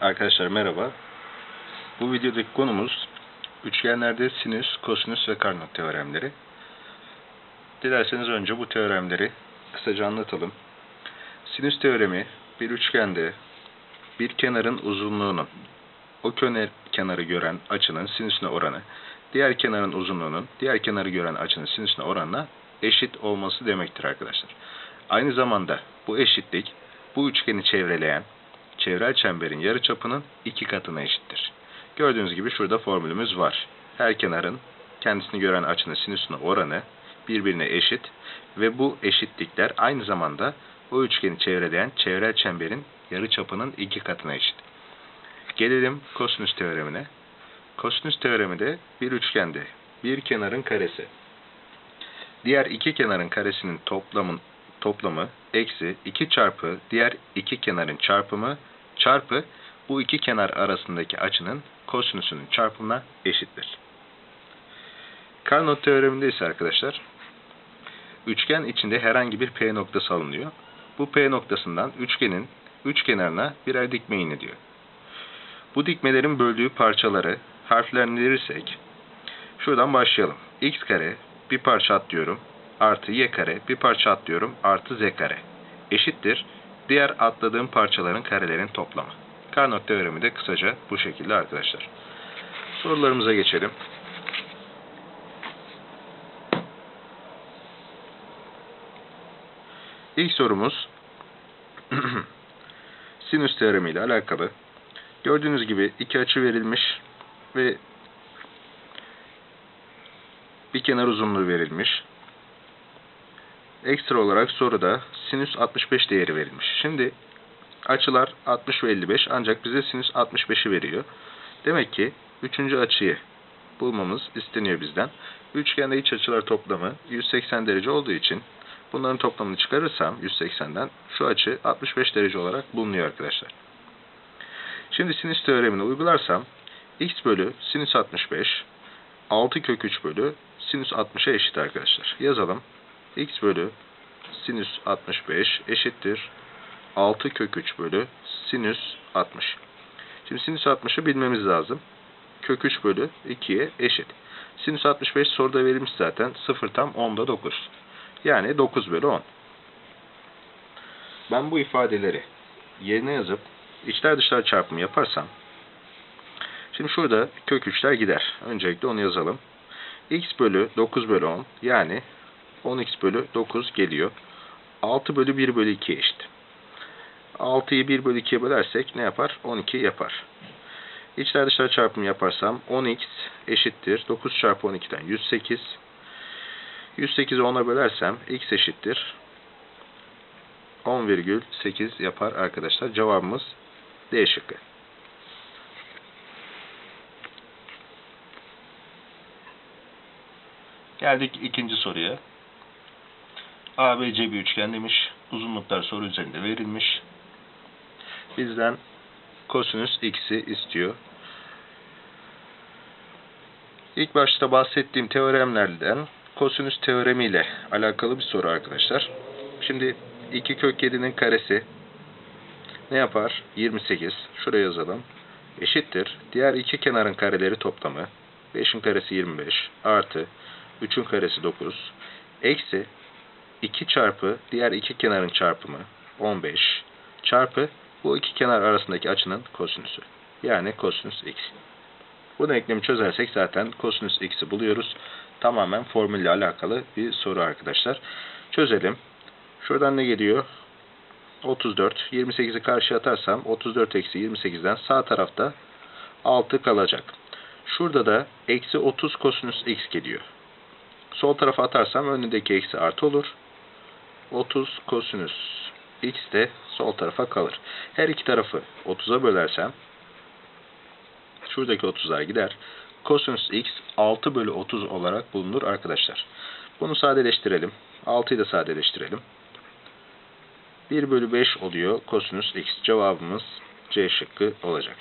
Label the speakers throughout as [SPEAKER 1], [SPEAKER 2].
[SPEAKER 1] Arkadaşlar merhaba. Bu videodaki konumuz üçgenlerde sinüs, kosinüs ve karnot teoremleri. Dilerseniz önce bu teoremleri kısaca anlatalım. Sinüs teoremi bir üçgende bir kenarın uzunluğunun o kenar, kenarı gören açının sinüsüne oranı diğer kenarın uzunluğunun diğer kenarı gören açının sinüsüne oranına eşit olması demektir arkadaşlar. Aynı zamanda bu eşitlik bu üçgeni çevreleyen çevrel çemberin yarıçapının iki katına eşittir. Gördüğünüz gibi şurada formülümüz var. Her kenarın kendisini gören açının sinüsüne oranı birbirine eşit ve bu eşitlikler aynı zamanda o üçgeni çevreleyen çevrel çemberin yarıçapının iki katına eşit. Gelelim kosinüs teoremine. Kosinüs teoremi de bir üçgende bir kenarın karesi diğer iki kenarın karesinin toplamın toplamı eksi 2 çarpı diğer iki kenarın çarpımı çarpı bu iki kenar arasındaki açının kosinüsünün çarpımına eşittir. Carnot teoreminde ise arkadaşlar üçgen içinde herhangi bir P noktası alınıyor. Bu P noktasından üçgenin üç kenarına birer dikme iniliyor. Bu dikmelerin böldüğü parçaları harflendirirsek şuradan başlayalım. x kare bir parça atlıyorum artı y kare bir parça atlıyorum artı z kare eşittir diğer atladığım parçaların karelerin toplamı. Carnot teoremi de kısaca bu şekilde arkadaşlar. Sorularımıza geçelim. İlk sorumuz sinüs teoremi ile alakalı. Gördüğünüz gibi iki açı verilmiş ve bir kenar uzunluğu verilmiş. Ekstra olarak soruda sinüs 65 değeri verilmiş. Şimdi açılar 60 ve 55 ancak bize sinüs 65'i veriyor. Demek ki üçüncü açıyı bulmamız isteniyor bizden. Üçgende iç açılar toplamı 180 derece olduğu için bunların toplamını çıkarırsam 180'den şu açı 65 derece olarak bulunuyor arkadaşlar. Şimdi sinüs teoremini uygularsam x bölü sinüs 65 6 kök 3 bölü sinüs 60'a eşit arkadaşlar. Yazalım. X bölü sinüs 65 eşittir 6 kök 3 bölü sinüs 60. Şimdi sinüs 60'ı bilmemiz lazım. Kök 3 bölü 2'ye eşit. Sinüs 65 soruda verilmiş zaten. 0 tam 10'da 9. Yani 9 bölü 10. Ben bu ifadeleri yerine yazıp içler dışlar çarpımı yaparsam şimdi şurada kök 3'ler gider. Öncelikle onu yazalım. x bölü 9 bölü 10 yani 10x bölü 9 geliyor. 6 bölü 1 bölü 2 eşit. 6'yı 1 bölü 2'ye bölersek ne yapar? 12 yapar. İçler dışlar çarpımı yaparsam 10x eşittir. 9 çarpı 12'den 108. 108'i 10'a bölersem x eşittir. 10,8 yapar arkadaşlar. Cevabımız D şıkkı. Geldik ikinci soruya. ABC bir üçgen demiş. Uzunluklar soru üzerinde verilmiş. Bizden kosinüs x'i istiyor. İlk başta bahsettiğim teoremlerden kosinüs teoremi ile alakalı bir soru arkadaşlar. Şimdi 2 kök 7'nin karesi ne yapar? 28. Şuraya yazalım. Eşittir. Diğer iki kenarın kareleri toplamı. 5'in karesi 25 artı 3'ün karesi 9 eksi 2 çarpı diğer iki kenarın çarpımı 15 çarpı bu iki kenar arasındaki açının kosinüsü. Yani kosinüs x. Bu denklemi çözersek zaten kosinüs x'i buluyoruz. Tamamen formülle alakalı bir soru arkadaşlar. Çözelim. Şuradan ne geliyor? 34. 28'i karşıya atarsam 34 eksi 28'den sağ tarafta 6 kalacak. Şurada da eksi 30 kosinüs x geliyor. Sol tarafa atarsam önündeki eksi artı olur. 30 kosinüs x de sol tarafa kalır. Her iki tarafı 30'a bölersem şuradaki 30'lar gider. Kosinüs x 6 bölü 30 olarak bulunur arkadaşlar. Bunu sadeleştirelim. 6'yı da sadeleştirelim. 1 bölü 5 oluyor kosinüs x. Cevabımız C şıkkı olacak.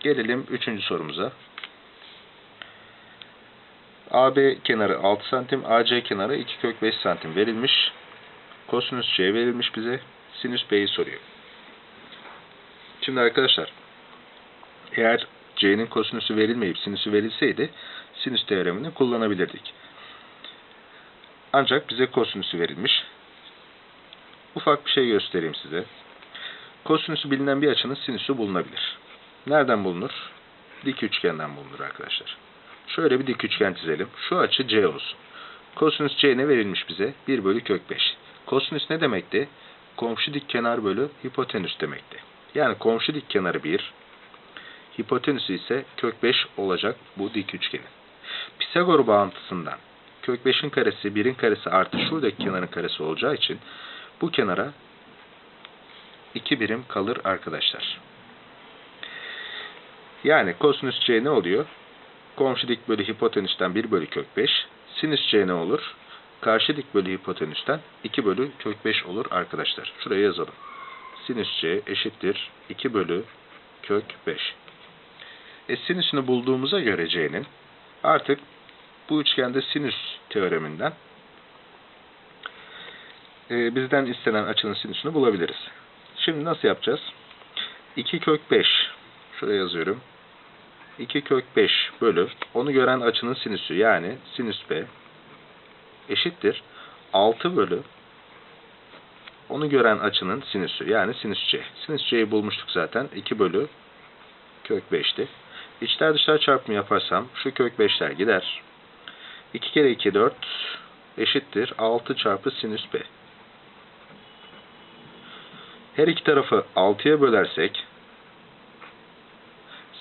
[SPEAKER 1] Gelelim 3. sorumuza. AB kenarı 6 santim, AC kenarı 2 kök 5 santim verilmiş. Kosinüs C verilmiş bize. Sinüs B'yi soruyor. Şimdi arkadaşlar eğer c'nin kosinüsü verilmeyip sinüsü verilseydi sinüs teoremini kullanabilirdik. Ancak bize kosinüsü verilmiş. Ufak bir şey göstereyim size. Kosinüsü bilinen bir açının sinüsü bulunabilir. Nereden bulunur? Dik üçgenden bulunur arkadaşlar. Şöyle bir dik üçgen çizelim. Şu açı C olsun. Kosinüs C ne verilmiş bize? 1 bölü kök 5. Kosinüs ne demekti? Komşu dik kenar bölü hipotenüs demekti. Yani komşu dik kenarı 1, hipotenüsü ise kök 5 olacak bu dik üçgenin. Pisagor bağıntısından kök 5'in karesi 1'in karesi artı şuradaki kenarın karesi olacağı için bu kenara 2 birim kalır arkadaşlar. Yani kosinüs C ne oluyor? Komşu dik bölü hipotenüsten 1 bölü kök 5. Sinüs C ne olur? Karşı dik bölü hipotenüsten 2 bölü kök 5 olur arkadaşlar. Şuraya yazalım. Sinüs C eşittir 2 bölü kök 5. E sinüsünü bulduğumuza göre C'nin artık bu üçgende sinüs teoreminden e, bizden istenen açının sinüsünü bulabiliriz. Şimdi nasıl yapacağız? 2 kök 5 şuraya yazıyorum. 2 kök 5 bölü onu gören açının sinüsü yani sinüs B eşittir 6 bölü onu gören açının sinüsü yani sinüs C. Sinüs C'yi bulmuştuk zaten. 2 bölü kök 5'ti. İçler dışlar çarpımı yaparsam şu kök 5'ler gider. 2 kere 2 4 eşittir 6 çarpı sinüs B. Her iki tarafı 6'ya bölersek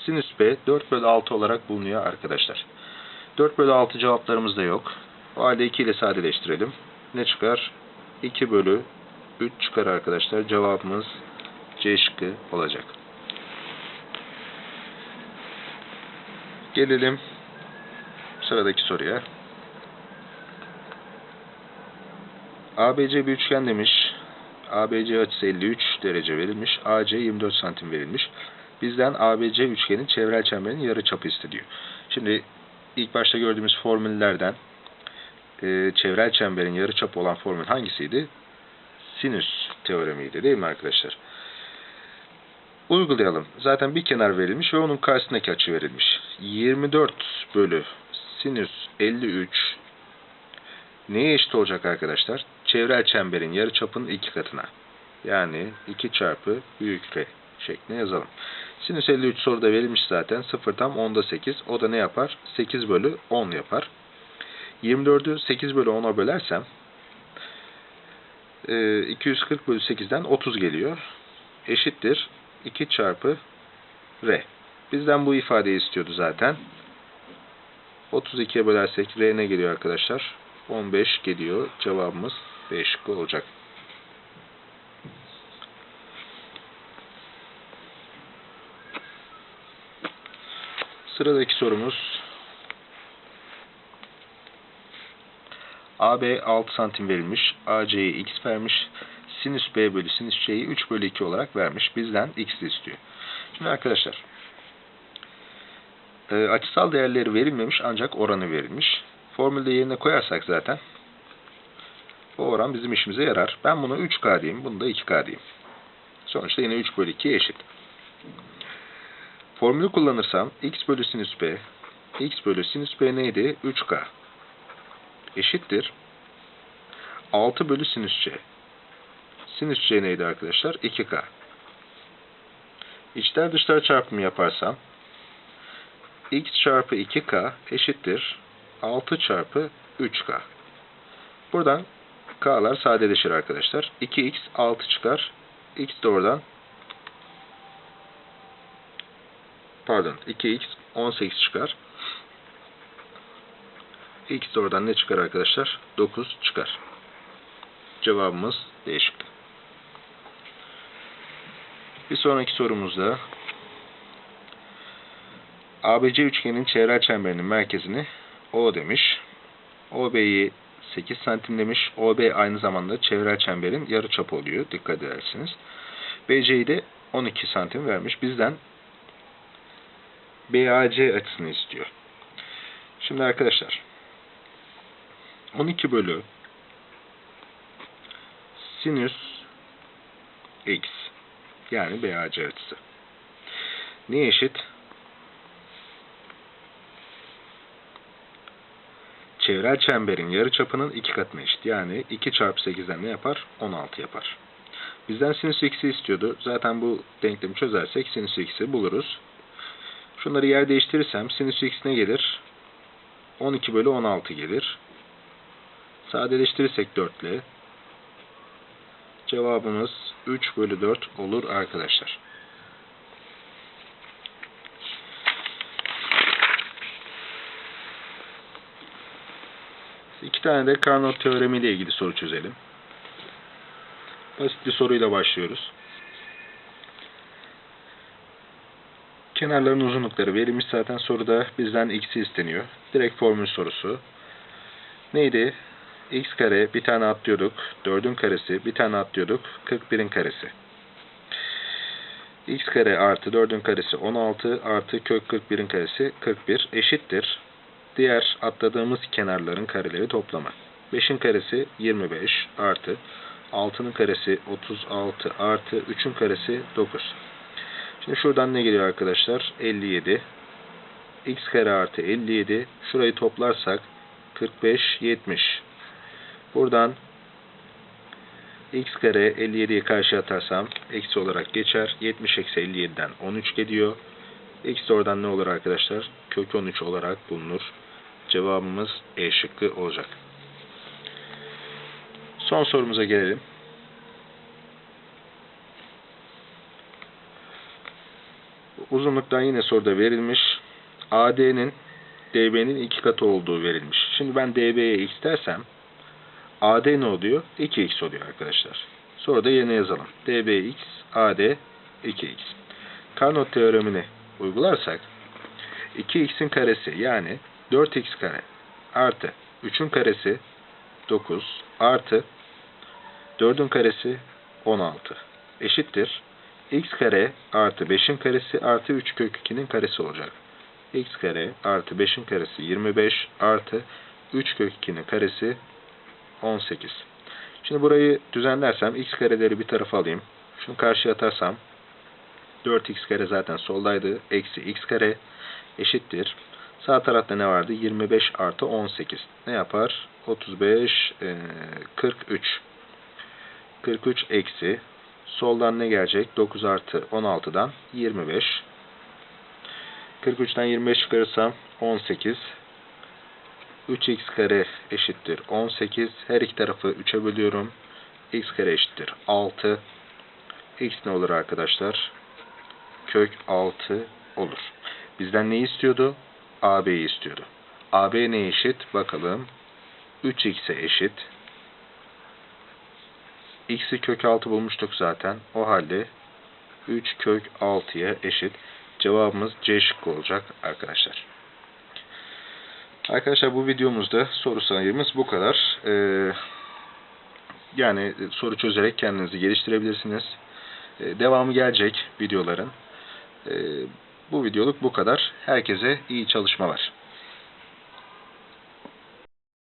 [SPEAKER 1] sinüs B 4 bölü 6 olarak bulunuyor arkadaşlar. 4 bölü 6 cevaplarımız da yok. O halde 2 ile sadeleştirelim. Ne çıkar? 2 bölü 3 çıkar arkadaşlar. Cevabımız C şıkkı olacak. Gelelim sıradaki soruya. ABC bir üçgen demiş. ABC açısı 53 derece verilmiş. AC 24 santim verilmiş. Bizden ABC üçgenin çevrel çemberin yarıçapı isteniyor. Şimdi ilk başta gördüğümüz formüllerden e, çevrel çemberin yarıçapı olan formül hangisiydi? Sinüs teoremiydi değil mi arkadaşlar? Uygulayalım. Zaten bir kenar verilmiş ve onun karşısındaki açı verilmiş. 24 bölü sinüs 53 neye eşit olacak arkadaşlar? Çevrel çemberin yarıçapının iki katına. Yani 2 çarpı büyük R şeklinde yazalım. Sinüs 53 soruda verilmiş zaten. 0 tam 10'da 8. O da ne yapar? 8 bölü 10 yapar. 24'ü 8 bölü 10'a bölersem 240 bölü 8'den 30 geliyor. Eşittir 2 çarpı R. Bizden bu ifadeyi istiyordu zaten. 32'ye bölersek R ne geliyor arkadaşlar? 15 geliyor. Cevabımız B şıkkı olacak. Sıradaki sorumuz AB 6 santim verilmiş. AC'yi x vermiş. Sinüs B bölü sinüs C'yi 3 bölü 2 olarak vermiş. Bizden x istiyor. Şimdi arkadaşlar e, açısal değerleri verilmemiş ancak oranı verilmiş. Formülde yerine koyarsak zaten bu oran bizim işimize yarar. Ben bunu 3K diyeyim. Bunu da 2K diyeyim. Sonuçta yine 3 bölü 2 eşit. Formülü kullanırsam x bölü sinüs b, x bölü sinüs b neydi? 3k. Eşittir. 6 bölü sinüs c. Sinüs c neydi arkadaşlar? 2k. İçler dışlar çarpımı yaparsam x çarpı 2k eşittir 6 çarpı 3k. Buradan k'lar sadeleşir arkadaşlar. 2x 6 çıkar. x de oradan pardon 2x 18 çıkar. X de oradan ne çıkar arkadaşlar? 9 çıkar. Cevabımız değişik. Bir sonraki sorumuzda ABC üçgenin çevrel çemberinin merkezini O demiş. OB'yi 8 santim demiş. OB aynı zamanda çevrel çemberin yarıçapı oluyor. Dikkat edersiniz. BC'yi de 12 santim vermiş. Bizden BAC açısını istiyor. Şimdi arkadaşlar 12 bölü sinüs x yani BAC açısı. Ne eşit? Çevrel çemberin yarıçapının iki katına eşit. Yani 2 çarpı 8'den ne yapar? 16 yapar. Bizden sinüs x'i istiyordu. Zaten bu denklemi çözersek sinüs x'i buluruz. Şunları yer değiştirirsem sinüs x ne gelir? 12 bölü 16 gelir. Sadeleştirirsek 4 ile cevabımız 3 bölü 4 olur arkadaşlar. İki tane de Carnot teoremi ile ilgili soru çözelim. Basit bir soruyla başlıyoruz. Kenarların uzunlukları verilmiş zaten soruda bizden x'i isteniyor. Direkt formül sorusu. Neydi? x kare bir tane atlıyorduk. 4'ün karesi bir tane atlıyorduk. 41'in karesi. x kare artı 4'ün karesi 16 artı kök 41'in karesi 41 eşittir. Diğer atladığımız kenarların kareleri toplamı. 5'in karesi 25 artı 6'nın karesi 36 artı 3'ün karesi 9. Şimdi şuradan ne geliyor arkadaşlar? 57. x kare artı 57. Şurayı toplarsak 45, 70. Buradan x kare 57'yi karşı atarsam eksi olarak geçer. 70 eksi 57'den 13 geliyor. x de oradan ne olur arkadaşlar? Kök 13 olarak bulunur. Cevabımız E şıkkı olacak. Son sorumuza gelelim. Uzunluktan yine soruda verilmiş. AD'nin DB'nin iki katı olduğu verilmiş. Şimdi ben DB'ye x dersem AD ne oluyor? 2x oluyor arkadaşlar. Sonra da yerine yazalım. DBx AD 2x. Carnot teoremini uygularsak 2x'in karesi yani 4x kare artı 3'ün karesi 9 artı 4'ün karesi 16 eşittir. X kare artı 5'in karesi artı 3 kök 2'nin karesi olacak. x kare artı 5'in karesi 25 artı 3 kök 2'nin karesi 18. Şimdi burayı düzenlersem x kareleri bir tarafa alayım. Şunu karşıya atarsam 4x kare zaten soldaydı. Eksi x kare eşittir. Sağ tarafta ne vardı? 25 artı 18. Ne yapar? 35, e, 43. 43 eksi. Soldan ne gelecek? 9 artı 16'dan 25. 43'ten 25 çıkarırsam 18. 3x kare eşittir 18. Her iki tarafı 3'e bölüyorum. x kare eşittir 6. x ne olur arkadaşlar? Kök 6 olur. Bizden ne istiyordu? AB'yi istiyordu. AB ne eşit? Bakalım. 3x'e eşit. X'i kök 6 bulmuştuk zaten. O halde 3 kök 6'ya eşit. Cevabımız C şıkkı olacak arkadaşlar. Arkadaşlar bu videomuzda soru sayımız bu kadar. Ee, yani soru çözerek kendinizi geliştirebilirsiniz. Ee, devamı gelecek videoların. Ee, bu videoluk bu kadar. Herkese iyi çalışmalar.